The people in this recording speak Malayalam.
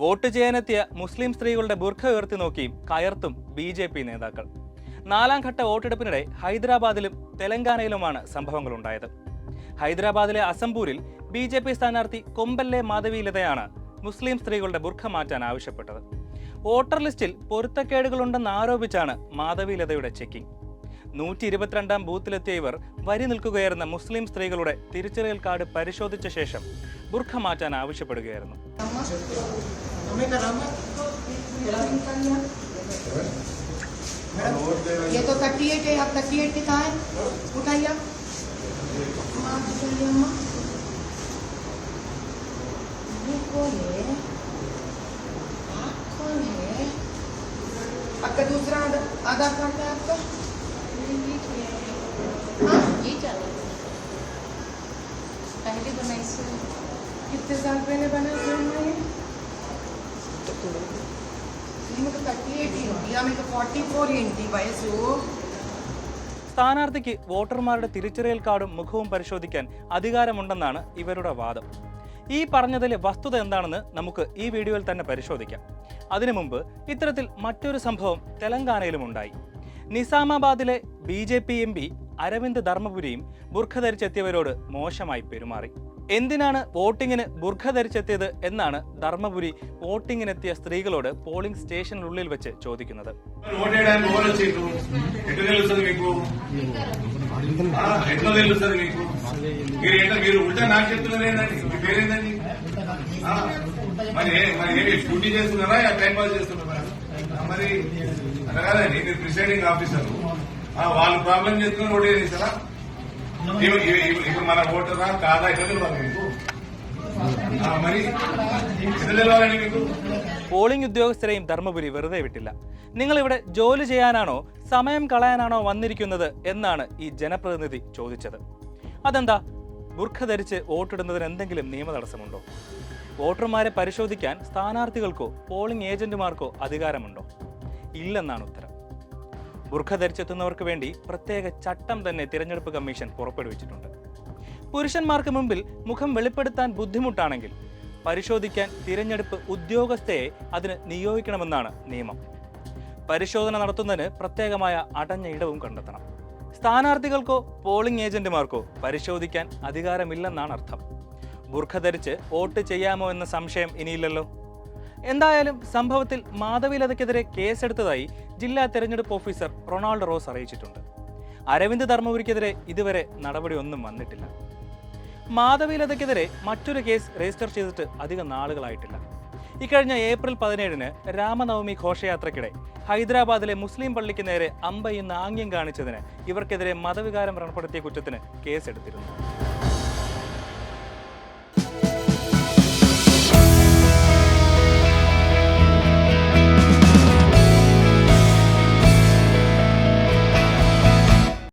വോട്ട് ചെയ്യാനെത്തിയ മുസ്ലിം സ്ത്രീകളുടെ ബുർഖ ഉയർത്തി നോക്കിയും കയർത്തും ബി ജെ പി നേതാക്കൾ. നാലാം ഘട്ട വോട്ടെടുപ്പിനിടെ ഹൈദരാബാദിലും തെലങ്കാനയിലുമാണ് സംഭവങ്ങൾ ഉണ്ടായത് ഹൈദരാബാദിലെ അസംപൂരിൽ ബി ജെ പി സ്ഥാനാർത്ഥി കൊമ്പല്ലെ മാധവിലതയാണ് മുസ്ലിം സ്ത്രീകളുടെ ബുർഖ മാറ്റാൻ ആവശ്യപ്പെട്ടത്. വോട്ടർ ലിസ്റ്റിൽ പൊരുത്തക്കേടുകളുണ്ടെന്ന് ആരോപിച്ചാണ് മാധവിലതയുടെ ചെക്കിംഗ്. നൂറ്റി ഇരുപത്തിരണ്ടാം ബൂത്തിലെത്തിയ ഇവർ വരി നിൽക്കുകയായിരുന്ന മുസ്ലിം സ്ത്രീകളുടെ തിരിച്ചറിയൽ കാർഡ് പരിശോധിച്ച ശേഷം ബുർഖ മാറ്റാൻ ആവശ്യപ്പെടുകയായിരുന്നു ये तो थर्टी एट है आप थर्टी एट कहाँ है उठाइए आप माँ उठाइए अम्मा ये कौन है आप कौन है आपका दूसरा आधार आधार कार्ड है आपका कितने साल पहले बना फिल्म ये നമുക്ക് തേർട്ടി എയ്റ്റ് സ്ഥാനാർത്ഥിക്ക് വോട്ടർമാരുടെ തിരിച്ചറിയൽ കാർഡും മുഖവും പരിശോധിക്കാൻ അധികാരമുണ്ടെന്നാണ് ഇവരുടെ വാദം. ഈ പറഞ്ഞതിലെ വസ്തുത എന്താണെന്ന് നമുക്ക് ഈ വീഡിയോയിൽ തന്നെ പരിശോധിക്കാം. അതിനു മുമ്പ് ഇത്തരത്തിൽ മറ്റൊരു സംഭവം തെലങ്കാനയിലും ഉണ്ടായി. നിസാമാബാദിലെ B J P M P Arvind ധർമ്മപുരിയും ബുർഖ ധരിച്ചെത്തിയവരോട് മോശമായി പെരുമാറി. എന്തിനാണ് വോട്ടിങ്ങിന് ബുർഖ ധരിച്ചെത്തിയത് എന്നാണ് ധർമ്മപുരി വോട്ടിങ്ങിനെത്തിയ സ്ത്രീകളോട് പോളിംഗ് സ്റ്റേഷനുള്ളിൽ വെച്ച് ചോദിക്കുന്നത് ఓటేయడానికి ఎవరు వచ్చిండ్రు ఎట్లా తెలుస్తుంది మీకు ఆ, ఎట్లా తెలుస్తుంది మీకు మీరు ఎట్లా మీరు ఉల్టా నాకు చెప్తున్నారు ఏంటండి మీ పేరేందండి ఆ, మరి ఏ- మరి ఏమి డ్యూటీ చేస్తున్నారా యా టైం పాస్ చేస్తున్నారా ఆ, మరి అలా కాదండి మీరు ప్రిసైడింగ్ ఆఫీసర్ వాళ్ళు ప్రాబ్లం చేస్తున్నారు ఓటే చేస్తారా ఇవ- ఇవ- ఇవ- ఇప్పుడు మన ఓటరా కాదా ఎట్లా తెలియాలి మీకు ఆ, మరి ఎట్లా తెలియాలండి మీకు പോളിംഗ് ഉദ്യോഗസ്ഥരെയും ധർമ്മപുരി വെറുതെ വിട്ടില്ല നിങ്ങൾ ഇവിടെ ജോലി ചെയ്യാനാണോ സമയം കളയാനാണോ വന്നിരിക്കുന്നത് എന്നാണ് ഈ ജനപ്രതിനിധി ചോദിച്ചത് അതെന്താ ബുർഖ ധരിച്ച് വോട്ടിടുന്നതിന് എന്തെങ്കിലും നിയമ തടസ്സമുണ്ടോ വോട്ടർമാരെ പരിശോധിക്കാൻ സ്ഥാനാർത്ഥികൾക്കോ പോളിംഗ് ഏജന്റുമാർക്കോ അധികാരമുണ്ടോ ഇല്ലെന്നാണ് ഉത്തരം ബുർഖ ധരിച്ചെത്തുന്നവർക്ക് വേണ്ടി പ്രത്യേക ചട്ടം തന്നെ തിരഞ്ഞെടുപ്പ് കമ്മീഷൻ പുറപ്പെടുവിച്ചിട്ടുണ്ട് പുരുഷന്മാർക്ക് മുമ്പിൽ മുഖം വെളിപ്പെടുത്താൻ ബുദ്ധിമുട്ടാണെങ്കിൽ പരിശോധിക്കാൻ തിരഞ്ഞെടുപ്പ് ഉദ്യോഗസ്ഥയെ അതിന് നിയോഗിക്കണമെന്നാണ് നിയമം. പരിശോധന നടത്തുന്നതിന് പ്രത്യേകമായ അടഞ്ഞ ഇടവും കണ്ടെത്തണം. സ്ഥാനാർത്ഥികൾക്കോ പോളിംഗ് ഏജന്റുമാർക്കോ പരിശോധിക്കാൻ അധികാരമില്ലെന്നാണ് അർത്ഥം. ബുർഖ ധരിച്ച് വോട്ട് ചെയ്യാമോ എന്ന സംശയം ഇനിയില്ലല്ലോ. എന്തായാലും സംഭവത്തിൽ മാധവിലതയ്ക്കെതിരെ കേസെടുത്തതായി ജില്ലാ തെരഞ്ഞെടുപ്പ് ഓഫീസർ റൊണാൾഡ് റോസ് അറിയിച്ചിട്ടുണ്ട്. അരവിന്ദ് ധർമ്മപുരിക്കെതിരെ ഇതുവരെ നടപടിയൊന്നും വന്നിട്ടില്ല. മാധവിലതയ്ക്കെതിരെ മറ്റൊരു കേസ് രജിസ്റ്റർ ചെയ്തിട്ട് അധികം നാളുകളായിട്ടില്ല. ഇക്കഴിഞ്ഞ ഏപ്രിൽ പതിനേഴിന് രാമനവമി ഘോഷയാത്രയ്ക്കിടെ ഹൈദരാബാദിലെ മുസ്ലിം പള്ളിക്ക് നേരെ അമ്പയെന്ന് ആംഗ്യം കാണിച്ചതിന് ഇവർക്കെതിരെ മതവികാരം വ്രണപ്പെടുത്തിയ കുറ്റത്തിന് കേസെടുത്തിരുന്നു.